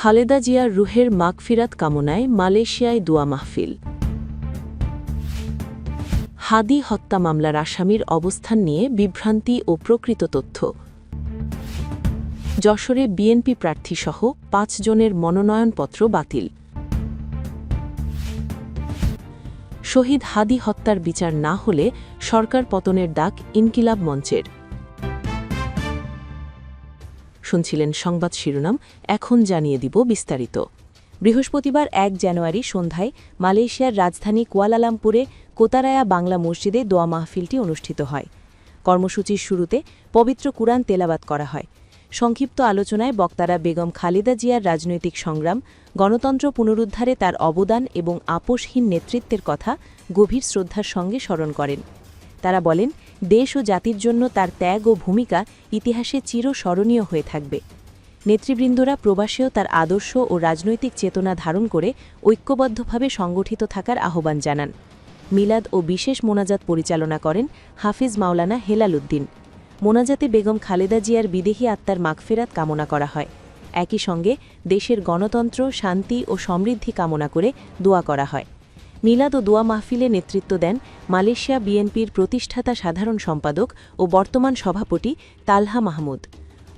খালেদা জিয়ার রুহের মাগফিরাত কামনায় মালয়েশিয়ায় দোয়া মাহফিল। হাদি হত্যা মামলার আসামির অবস্থান নিয়ে বিভ্রান্তি ও প্রকৃত তথ্য। যশোরে বিএনপি প্রার্থীসহ পাঁচজনের মনোনয়নপত্র বাতিল। শহীদ হাদি হত্যার বিচার না হলে সরকার পতনের ডাক ইনকিলাব মঞ্চের। শুনছিলেন সংবাদ শিরোনাম, এখন জানিয়ে দিব বিস্তারিত। বৃহস্পতিবার এক জানুয়ারি সন্ধ্যায় মালয়েশিয়ার রাজধানী কুয়ালালামপুরে কোতারায়া বাংলা মসজিদে দোয়া মাহফিলটি অনুষ্ঠিত হয়। কর্মসূচির শুরুতে পবিত্র কুরআন তেলাবাত করা হয়। সংক্ষিপ্ত আলোচনায় বক্তারা বেগম খালেদা জিয়ার রাজনৈতিক সংগ্রাম, গণতন্ত্র পুনরুদ্ধারে তার অবদান এবং আপোষহীন নেতৃত্বের কথা গভীর শ্রদ্ধার সঙ্গে স্মরণ করেন। তারা বলেন দেশ ও জাতির জন্য তার ত্যাগ ও ভূমিকা ইতিহাসে চিরস্মরণীয় হয়ে থাকবে। নেতৃবৃন্দরা প্রবাসেও তার আদর্শ ও রাজনৈতিক চেতনা ধারণ করে ঐক্যবদ্ধভাবে সংগঠিত থাকার আহ্বান জানান। মিলাদ ও বিশেষ মোনাজাত পরিচালনা করেন হাফিজ মাওলানা হেলাল উদ্দিন। মোনাজাতে বেগম খালেদা জিয়ার বিদেহী আত্মার মাগফেরাত কামনা করা হয়। একই সঙ্গে দেশের গণতন্ত্র, শান্তি ও সমৃদ্ধি কামনা করে দোয়া করা হয়। মিলাদ ও দোয়া মাহফিলে নেতৃত্ব দেন মালয়েশিয়া বিএনপির প্রতিষ্ঠাতা সাধারণ সম্পাদক ও বর্তমান সভাপতি তালহা মাহমুদ।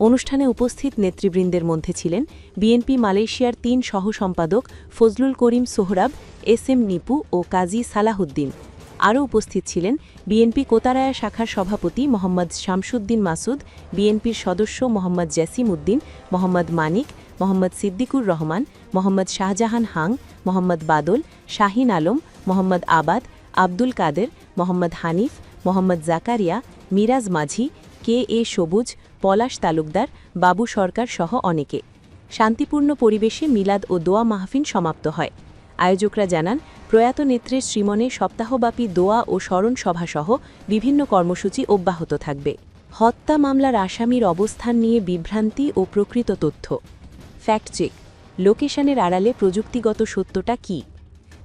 অনুষ্ঠানে উপস্থিত নেতৃবৃন্দের মধ্যে ছিলেন বিএনপি মালয়েশিয়ার তিন সহ সম্পাদক ফজলুল করিম সোহরাব, এস এম নিপু ও কাজী সালাহুদ্দিন। আরও উপস্থিত ছিলেন বিএনপি কোতারায়া শাখার সভাপতি মোহাম্মদ শামসুদ্দিন মাসুদ, বিএনপির সদস্য মোহাম্মদ জসিম উদ্দিন, মোহাম্মদ মানিক, মোহাম্মদ সিদ্দিকুর রহমান মোহাম্মদ শাহজাহান হাং, মোহাম্মদ বাদল, শাহিন আলম, মোহাম্মদ আবাদ, আব্দুল কাদের, মোহাম্মদ হানিফ, মোহাম্মদ জাকারিয়া, মিরাজ মাঝি, কে এ সবুজ, পলাশ তালুকদার, বাবু সরকার সহ অনেকে। শান্তিপূর্ণ পরিবেশে মিলাদ ও দোয়া মাহফিন সমাপ্ত হয়। আয়োজকরা জানান, প্রয়াত নেত্রের শ্রীমনে সপ্তাহব্যাপী দোয়া ও স্মরণ সভাসহ বিভিন্ন কর্মসূচি অব্যাহত থাকবে। হত্যা মামলার আসামির অবস্থান নিয়ে বিভ্রান্তি ও প্রকৃত তথ্য। Fact check. লোকেশনের আড়ালে প্রযুক্তিগত সত্যটা কী?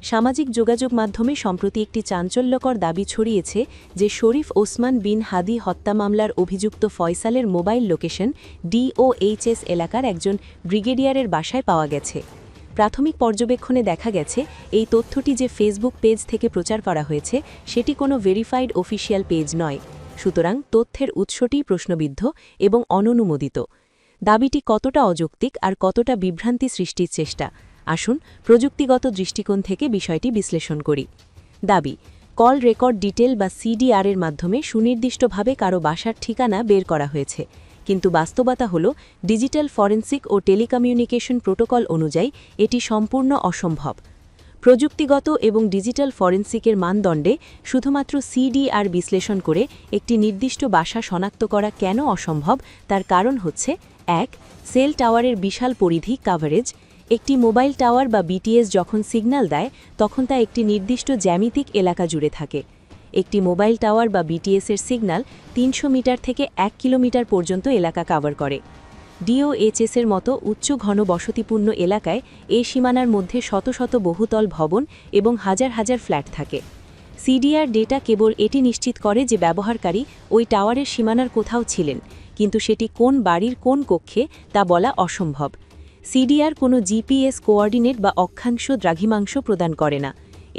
সামাজিক যোগাযোগ মাধ্যমে সম্প্রতি একটি চাঞ্চল্যকর দাবি ছড়িয়েছে যে শরীফ ওসমান বিন হাদি হত্যা মামলার অভিযুক্ত ফয়সালের মোবাইল লোকেশন ডিওএইচএস এলাকার একজন ব্রিগেডিয়ারের বাসায় পাওয়া গেছে। প্রাথমিক পর্যবেক্ষণে দেখা গেছে, এই তথ্যটি যে ফেসবুক পেজ থেকে প্রচার করা হয়েছে, সেটি কোনো ভেরিফাইড অফিসিয়াল পেজ নয়। সুতরাং তথ্যের উৎসটি প্রশ্নবিদ্ধ এবং অননুমোদিত। দাবিটি কতটা অযৌক্তিক আর কতটা বিভ্রান্তি সৃষ্টির চেষ্টা? আসুন প্রযুক্তিগত দৃষ্টিকোণ থেকে বিষয়টি বিশ্লেষণ করি। দাবি, কল রেকর্ড ডিটেল বা সিডিআরের মাধ্যমে সুনির্দিষ্টভাবে কারও বাসার ঠিকানা বের করা হয়েছে। কিন্তু বাস্তবতা হল, ডিজিটাল ফরেন্সিক ও টেলিকমিউনিকেশন প্রোটোকল অনুযায়ী এটি সম্পূর্ণ অসম্ভব। প্রযুক্তিগত এবং ডিজিটাল ফরেন্সিকের মানদণ্ডে শুধুমাত্র সিডিআর বিশ্লেষণ করে একটি নির্দিষ্ট বাসা শনাক্ত করা কেন অসম্ভব, তার কারণ হচ্ছে এক, সেল টাওয়ারের বিশাল পরিধি কাভারেজ একটি মোবাইল টাওয়ার বা বিটিএস যখন সিগন্যাল দেয়, তখন তা একটি নির্দিষ্ট জ্যামিতিক এলাকা জুড়ে থাকে। একটি মোবাইল টাওয়ার বা বিটিএসের সিগন্যাল তিনশো মিটার থেকে এক কিলোমিটার পর্যন্ত এলাকা কাভার করে। ডিওএইচএসের মতো উচ্চ ঘন বসতিপূর্ণ এলাকায় এ সীমানার মধ্যে শত শত বহুতল ভবন এবং হাজার হাজার ফ্ল্যাট থাকে। সিডিআর ডেটা কেবল এটি নিশ্চিত করে যে ব্যবহারকারী ওই টাওয়ারের সীমানার কোথাও ছিলেন, কিন্তু সেটি কোন বাড়ির কোন কক্ষে তা বলা অসম্ভব। সিডিআর কোনো জিপিএস কোঅর্ডিনেট বা অক্ষাংশ দ্রাঘিমাংশ প্রদান করে না।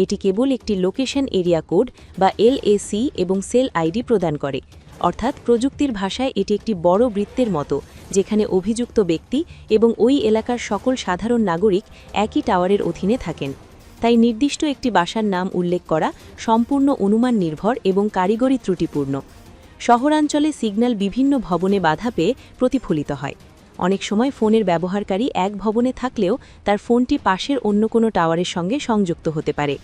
এটি কেবল একটি লোকেশন এরিয়া কোড বা এলএসি এবং সেল আইডি প্রদান করে। অর্থাৎ প্রযুক্তির ভাষায় এটি একটি বড় বৃত্তের মতো, যেখানে অভিযুক্ত ব্যক্তি এবং ওই এলাকার সকল সাধারণ নাগরিক একই টাওয়ারের অধীনে থাকেন। তাই নির্দিষ্ট একটি বাসার নাম উল্লেখ করা সম্পূর্ণ অনুমান নির্ভর এবং কারিগরি ত্রুটিপূর্ণ। শহরাঞ্চলে সিগন্যাল বিভিন্ন ভবনে বাধা পেয়ে প্রতিফলিত হয়। অনেক সময় ফোনের ব্যবহারকারী এক ভবনে থাকলেও তার ফোনটি পাশের অন্য কোনো টাওয়ারের সঙ্গে সংযুক্ত হতে পারে।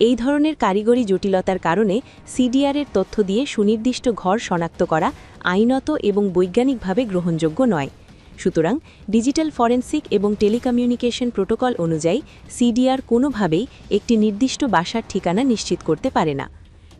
এই ধরনের কারিগরি জটিলতার কারণে সিডিআরের তথ্য দিয়ে সুনির্দিষ্ট ঘর শনাক্ত করা আইনত এবং বৈজ্ঞানিকভাবে গ্রহণযোগ্য নয়। সুতরাং ডিজিটাল ফরেন্সিক এবং টেলিকমিউনিকেশন প্রোটোকল অনুযায়ী সিডিআর কোনোভাবেই একটি নির্দিষ্ট বাসার ঠিকানা নিশ্চিত করতে পারে না।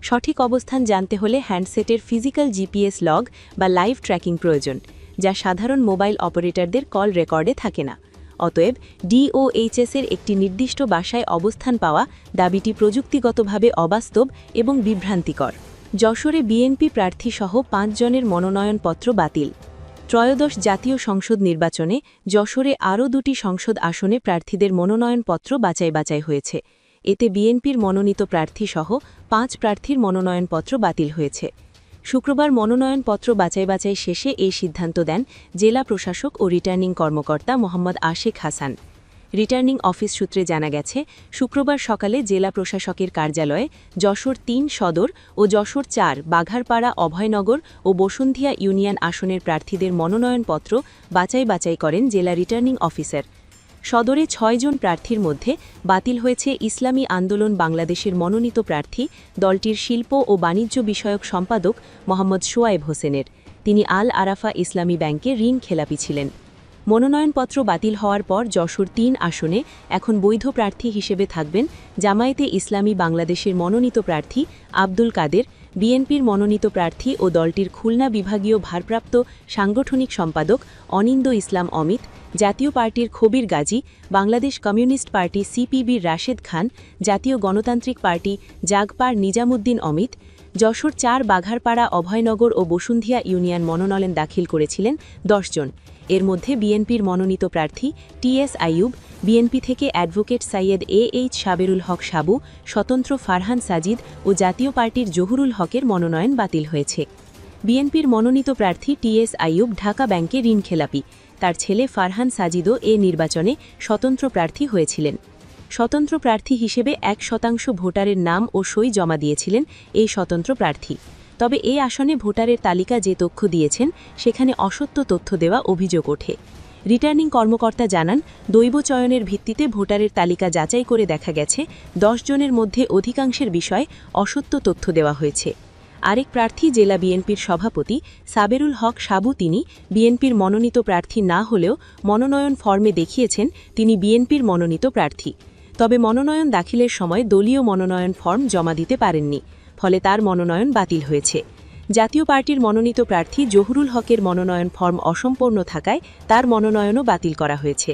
সঠিক অবস্থান জানতে হলে হ্যান্ডসেটের ফিজিক্যাল জিপিএস লগ বা লাইভ ট্র্যাকিং প্রয়োজন, যা সাধারণ মোবাইল অপারেটরদের কল রেকর্ডে থাকে না। অতএব ডিওএইচএসের একটি নির্দিষ্ট বাসায় অবস্থান পাওয়া দাবিটি প্রযুক্তিগতভাবে অবাস্তব এবং বিভ্রান্তিকর। যশোরে বিএনপি প্রার্থীসহ পাঁচজনের মনোনয়নপত্র বাতিল। ত্রয়োদশ জাতীয় সংসদ নির্বাচনে যশোরে আরও দুটি সংসদ আসনে প্রার্থীদের মনোনয়নপত্র বাছাই বাছাই হয়েছে। এতে বিএনপির মনোনীত প্রার্থীসহ পাঁচ প্রার্থীর মনোনয়নপত্র বাতিল হয়েছে। শুক্রবার মনোনয়নপত্র বাছাই বাছাই শেষে এই সিদ্ধান্ত দেন জেলা প্রশাসক ও রিটার্নিং কর্মকর্তা মোহাম্মদ আশেখ হাসান। রিটার্নিং অফিস সূত্রে জানা গেছে, শুক্রবার সকালে জেলা প্রশাসকের কার্যালয়ে যশোর তিন সদর ও যশোর চার, বাঘারপাড়া, অভয়নগর ও বসুন্ধিয়া ইউনিয়ন আসনের প্রার্থীদের মনোনয়নপত্র বাছাই বাছাই করেন জেলা রিটার্নিং অফিসার। সদরে ছয়জন প্রার্থীর মধ্যে বাতিল হয়েছে ইসলামী আন্দোলন বাংলাদেশের মনোনীত প্রার্থী, দলটির শিল্প ও বাণিজ্য বিষয়ক সম্পাদক মোহাম্মদ সোয়ায়েব হোসেনের। তিনি আল আরাফা ইসলামী ব্যাংকে ঋণ খেলাপি ছিলেন। মনোনয়নপত্র বাতিল হওয়ার পর যশোর তিন আসনে এখন বৈধ প্রার্থী হিসেবে থাকবেন জামায়াতে ইসলামী বাংলাদেশের মনোনীত প্রার্থী আব্দুল কাদের, বিএনপির মনোনীত প্রার্থী ও দলটির খুলনা বিভাগীয় ভারপ্রাপ্ত সাংগঠনিক সম্পাদক অনিন্দ ইসলাম অমিত, জাতীয় পার্টির খবির গাজী, বাংলাদেশ কমিউনিস্ট পার্টি সিপিবির রাশেদ খান, জাতীয় গণতান্ত্রিক পার্টি জাগপার নিজামুদ্দিন অমিত যশোর চার, বাঘারপাড়া, অভয়নগর ও বসুন্ধিয়া ইউনিয়ন মনোনয়ন দাখিল করেছিলেন জন। এর মধ্যে বিএনপির মনোনীত প্রার্থী টিএস আইয়ুব, বিএনপি থেকে advocate Sayed A H Saberul Haq Sabu, স্বতন্ত্র ফারহান সাজিদ ও জাতীয় পার্টির জহুরুল হকের মনোনয়ন বাতিল হয়েছে। বিএনপির মনোনীত প্রার্থী টিএস আইয়ুব ঢাকা ব্যাংকে ঋণ খেলাপি। তার ছেলে ফারহান সাজিদও এ নির্বাচনে স্বতন্ত্র প্রার্থী হয়েছিলেন। স্বতন্ত্র প্রার্থী হিসেবে এক শতাংশ ভোটারের নাম ও সই জমা দিয়েছিলেন এই স্বতন্ত্র প্রার্থী। তবে এই আসনে ভোটারের তালিকা যে তথ্য দিয়েছেন, সেখানে অসত্য তথ্য দেওয়া অভিযোগ ওঠে। রিটার্নিং কর্মকর্তা জানান, দৈব চয়নের ভিত্তিতে ভোটারের তালিকা যাচাই করে দেখা গেছে, দশ জনের মধ্যে অধিকাংশের বিষয়ে অসত্য তথ্য দেওয়া হয়েছে। আরেক প্রার্থী জেলা বিএনপির সভাপতি সাবেরুল হক সাবু তিনি বিএনপির মনোনীত প্রার্থী না হলেও মনোনয়ন ফর্মে দেখিয়েছেন, তিনি বিএনপির মনোনীত প্রার্থী। তবে মনোনয়ন দাখিলের সময় দলীয় মনোনয়ন ফর্ম জমা দিতে পারেননি, ফলে তার মনোনয়ন বাতিল হয়েছে। জাতীয় পার্টির মনোনীত প্রার্থী জহুরুল হকের মনোনয়ন ফর্ম অসম্পূর্ণ থাকায় তার মনোনয়নও বাতিল করা হয়েছে।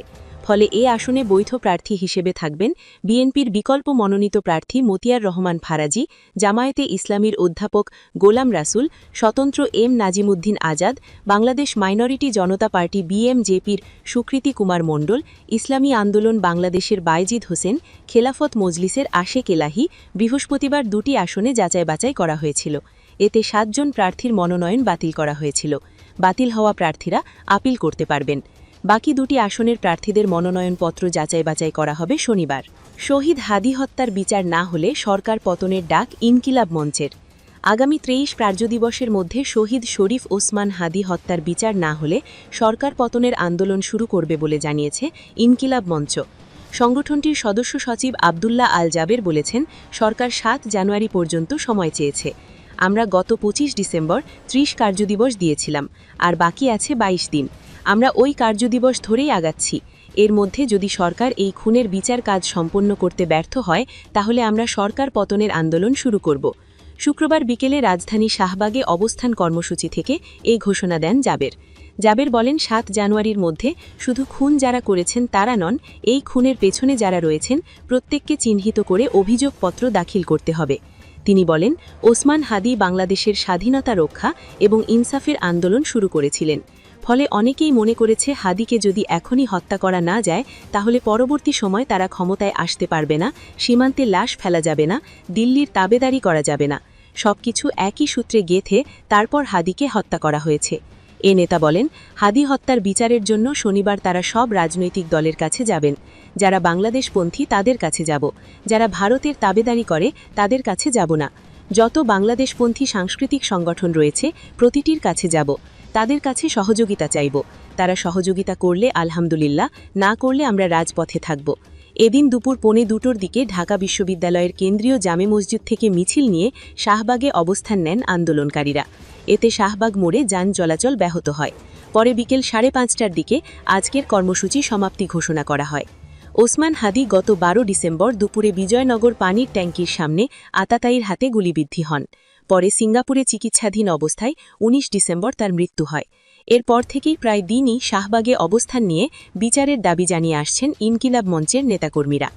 ফলে এ আসনে বৈধ প্রার্থী হিসেবে থাকবেন বিএনপির বিকল্প মনোনীত প্রার্থী মতিয়ার রহমান ফারাজি, জামায়াতে ইসলামীর অধ্যাপক গোলাম রাসুল, স্বতন্ত্র M Nazimuddin Azad, Bangladesh minority Janata party বিএমজেপির Sukriti Kumar Mondal, Islami Andolan বাংলাদেশের বাইজিদ হোসেন, খেলাফত মজলিসের আশেক এলাহি বৃহস্পতিবার দুটি আসনে যাচাই বাছাই করা হয়েছিল। এতে সাতজন প্রার্থীর মনোনয়ন বাতিল করা হয়েছিল। বাতিল হওয়া প্রার্থীরা আপিল করতে পারবেন। বাকি দুটি আসনের প্রার্থীদের মনোনয়নপত্র যাচাই বাছাই করা হবে শনিবার। শহীদ হাদি হত্যার বিচার না হলে সরকার পতনের ডাক ইনকিলাব মঞ্চের। আগামী ত্রেইশ কার্যদিবসের মধ্যে শহীদ শরীফ ওসমান হাদি হত্যার বিচার না হলে সরকার পতনের আন্দোলন শুরু করবে বলে জানিয়েছে ইনকিলাব মঞ্চ। সংগঠনটির সদস্য সচিব আবদুল্লাহ আল জাবের বলেছেন, সরকার সাত জানুয়ারি পর্যন্ত সময় চেয়েছে। আমরা গত ২৫ ডিসেম্বর ত্রিশ কার্যদিবস দিয়েছিলাম, আর বাকি আছে ২২ দিন। আমরা ওই কার্যদিবস ধরেই আগাচ্ছি। এর মধ্যে যদি সরকার এই খুনের বিচার কাজ সম্পন্ন করতে ব্যর্থ হয়, তাহলে আমরা সরকার পতনের আন্দোলন শুরু করব। শুক্রবার বিকেলে রাজধানী শাহবাগে অবস্থান কর্মসূচি থেকে এই ঘোষণা দেন জাবের। জাবের বলেন, সাত জানুয়ারির মধ্যে শুধু খুন যারা করেছেন তারা নন, এই খুনের পেছনে যারা রয়েছেন, প্রত্যেককে চিহ্নিত করে অভিযোগপত্র দাখিল করতে হবে। তিনি বলেন, ওসমান হাদি বাংলাদেশের স্বাধীনতা রক্ষা এবং ইনসাফের আন্দোলন শুরু করেছিলেন। ফলে অনেকেই মনে করেছে হাদিকে যদি এখনই হত্যা করা না যায়, তাহলে পরবর্তী সময় তারা ক্ষমতায় আসতে পারবে না, সীমান্তে লাশ ফেলা যাবে না, দিল্লির তাবেদারি করা যাবে না। সবকিছু একই সূত্রে গেথে তারপর হাদিকে হত্যা করা হয়েছে। এ নেতা বলেন, হাদি হত্যার বিচারের জন্য শনিবার তারা সব রাজনৈতিক দলের কাছে যাবেন। যারা বাংলাদেশপন্থী তাদের কাছে যাব। যারা ভারতের তাবেদারি করে, তাদের কাছে যাব না। যত বাংলাদেশপন্থী সাংস্কৃতিক সংগঠন রয়েছে, প্রতিটির কাছে যাব। তাদের কাছে সহযোগিতা চাইব। তারা সহযোগিতা করলে আলহামদুলিল্লাহ, না করলে আমরা রাজপথে থাকব। এদিন দুপুর পৌনে দুটোর দিকে ঢাকা বিশ্ববিদ্যালয়ের কেন্দ্রীয় জামে মসজিদ থেকে মিছিল নিয়ে শাহবাগে অবস্থান নেন আন্দোলনকারীরা। এতে শাহবাগ মোড়ে যান চলাচল ব্যাহত হয়। পরে বিকেল সাড়ে পাঁচটার দিকে আজকের কর্মসূচি সমাপ্তি ঘোষণা করা হয়। ওসমান হাদি গত বারো ডিসেম্বর দুপুরে বিজয়নগর পানির ট্যাঙ্কির সামনে আতাতাইর হাতে গুলিবিদ্ধি হন। পরে সিঙ্গাপুরে চিকিৎসাধীন অবস্থায় ১৯ ডিসেম্বর তার মৃত্যু হয়। এরপর থেকেই প্রায় দিনই শাহবাগে অবস্থান নিয়ে বিচারের দাবি জানিয়ে আসছেন ইনকিলাব মঞ্চের নেতাকর্মীরা।